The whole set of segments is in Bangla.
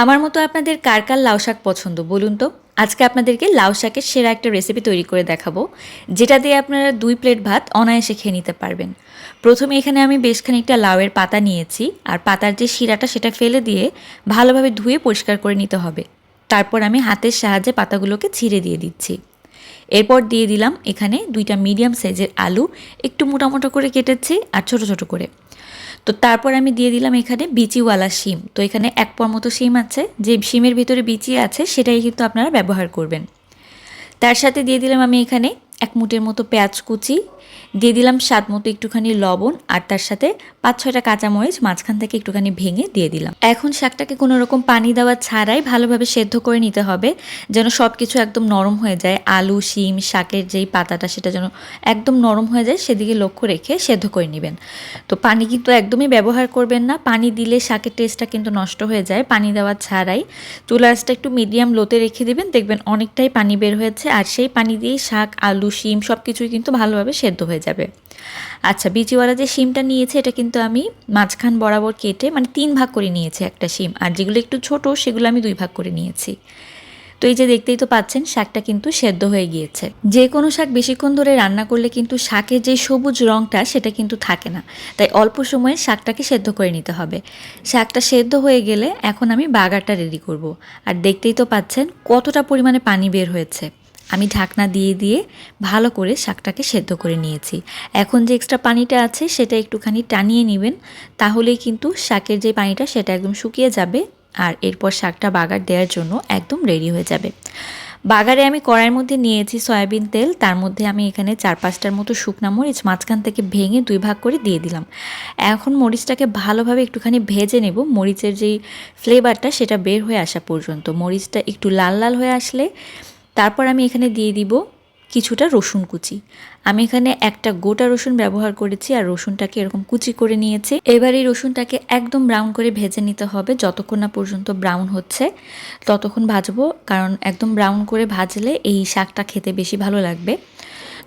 আমার মতো আপনাদের কার কার লাউ শাক পছন্দ? বলুন তো। আজকে আপনাদেরকে লাউ শাকের সেরা একটা রেসিপি তৈরি করে দেখাবো, যেটা দিয়ে আপনারা দুই প্লেট ভাত অনায়াসে খেয়ে নিতে পারবেন। প্রথমে এখানে আমি বেশ খানিকটা লাউয়ের পাতা নিয়েছি, আর পাতার যে শিরাটা সেটা ফেলে দিয়ে ভালোভাবে ধুয়ে পরিষ্কার করে নিতে হবে। তারপর আমি হাতের সাহায্যে পাতাগুলোকে ছিঁড়ে দিয়ে দিচ্ছি। এরপর দিয়ে দিলাম এখানে দুইটা মিডিয়াম সাইজের আলু, একটু মোটা মোটা করে কেটেছি, আর ছোট ছোট করে। তো তারপর আমি দিয়ে দিলাম এখানে বিচিওয়ালা সিম তো এখানে এক পর মতো সিম আছে, যে সিমের ভিতরে বিচি আছে, সেটাই কিন্তু আপনারা ব্যবহার করবেন। তার সাথে দিয়ে দিলাম আমি এখানে এক মুটের মতো পেঁয়াজ কুচি, দিয়ে দিলাম স্বাদ মতো একটুখানি লবণ আর তার সাথে পাঁচ ছয়টা কাঁচামরিচ মাঝখান থেকে একটুখানি ভেঙে দিয়ে দিলাম। এখন শাকটাকে কোনো রকম পানি দেওয়া ছাড়াই ভালোভাবে সেদ্ধ করে নিতে হবে, যেন সব কিছু একদম নরম হয়ে যায়। আলু, শিম, শাকের যেই পাতাটা সেটা যেন একদম নরম হয়ে যায়, সেদিকে লক্ষ্য রেখে সেদ্ধ করে নেবেন। তো পানি কিন্তু একদমই ব্যবহার করবেন না, পানি দিলে শাকের টেস্টটা কিন্তু নষ্ট হয়ে যায়। পানি দেওয়া ছাড়াই চুলাসটা একটু মিডিয়াম লোতে রেখে দিবেন, দেখবেন অনেকটাই পানি বের হয়েছে। আর সেই পানি দিয়েই শাক, আলু শিম সব কিছুই কিন্তু ভালোভাবে সেদ্ধ হয়ে যাবে। আচ্ছা বিচিওয়ালা যে শিমটা নিয়েছে, এটা কিন্তু আমি মাঝখান বরাবর কেটে মানে তিন ভাগ করে নিয়েছি একটা শিম। আর যেগুলো একটু ছোট, সেগুলো আমি দুই ভাগ করে নিয়েছি। তো এই যে দেখতেই তো পাচ্ছেন, শাকটা কিন্তু সেদ্ধ হয়ে গিয়েছে। যে কোনো শাক বেশিক্ষণ ধরে রান্না করলে কিন্তু শাকের যে সবুজ রঙটা সেটা কিন্তু থাকে না। তাই অল্প সময়ে শাকটাকে সেদ্ধ করে নিতে হবে। শাকটা সেদ্ধ হয়ে গেলে এখন আমি বাগারটা রেডি করব। আর দেখতেই তো পাচ্ছেন কতটা পরিমাণে পানি বের হয়েছে। আমি ঢাকনা দিয়ে দিয়ে ভালো করে শাকটাকে সেদ্ধ করে নিয়েছি। এখন যে এক্সট্রা পানিটা আছে সেটা একটুখানি টানিয়ে নেবেন, তাহলেই কিন্তু শাকের যে পানিটা সেটা একদম শুকিয়ে যাবে আর এরপর শাকটা বাগার দেওয়ার জন্য একদম রেডি হয়ে যাবে। বাগারে আমি কড়াইয়ের মধ্যে নিয়েছি সয়াবিন তেল, তার মধ্যে আমি এখানে চার পাঁচটার মতো শুকনা মরিচ মাঝখান থেকে ভেঙে দুই ভাগ করে দিয়ে দিলাম। এখন মরিচটাকে ভালোভাবে একটুখানি ভেজে নেব, মরিচের যেই ফ্লেভারটা সেটা বের হয়ে আসা পর্যন্ত। মরিচটা একটু লাল লাল হয়ে আসলে তারপর আমি এখানে দিয়ে দিব কিছুটা রসুন কুচি। আমি এখানে একটা গোটা রসুন ব্যবহার করেছি আর রসুনটাকে এরকম কুচি করে নিয়েছি। এবার এই রসুনটাকে একদম ব্রাউন করে ভেজে নিতে হবে যতক্ষণ না পর্যন্ত ব্রাউন হচ্ছে, ততক্ষণ ভাজবো, কারণ একদম ব্রাউন করে ভাজলে এই শাকটা খেতে বেশি ভালো লাগবে।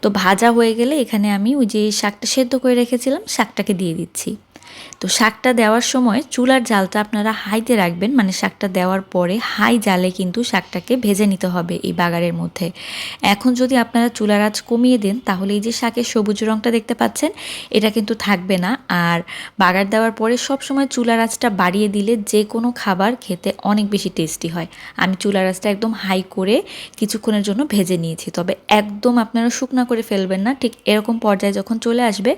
তো ভাজা হয়ে গেলে এখানে আমি ওই যে শাকটা সেদ্ধ করে রেখেছিলাম, শাকটাকে দিয়ে দিচ্ছি। তো শাকটা দেওয়ার সময় চুলার জালটা আপনারা হাইতে রাখবেন মানে শাকটা দেওয়ার পরে হাই জালে কিন্তু শাকটাকে ভেজে নিতে হবে এই বাগারের মধ্যে। এখন যদি আপনারা চুলার আঁচ কমিয়ে দেন, তাহলে এই যে শাকের সবুজ রঙটা দেখতে পাচ্ছেন, এটা কিন্তু থাকবে না। আর বাগার দেওয়ার পরে সব সময় চুলার আঁচটা বাড়িয়ে দিলে যে কোনো খাবার খেতে অনেক বেশি টেস্টি হয়। আমি চুলার আঁচটা একদম হাই করে কিছুক্ষণের জন্য ভেজে নিয়েছি। তবে একদম আপনারা শুকনা করে ফেলবেন না, ঠিক এরকম পর্যায়ে যখন চলে আসবে,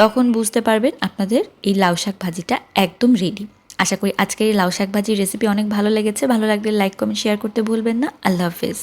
তখন বুঝতে পারবেন আপনাদের এই লাউ শাক ভাজিটা একদম রেডি আশা করি আজকের এই লাউ শাক ভাজির রেসিপি অনেক ভালো লেগেছে। ভালো লাগলে লাইক কমেন্ট শেয়ার করতে ভুলবেন না। আল্লাহ হাফেজ।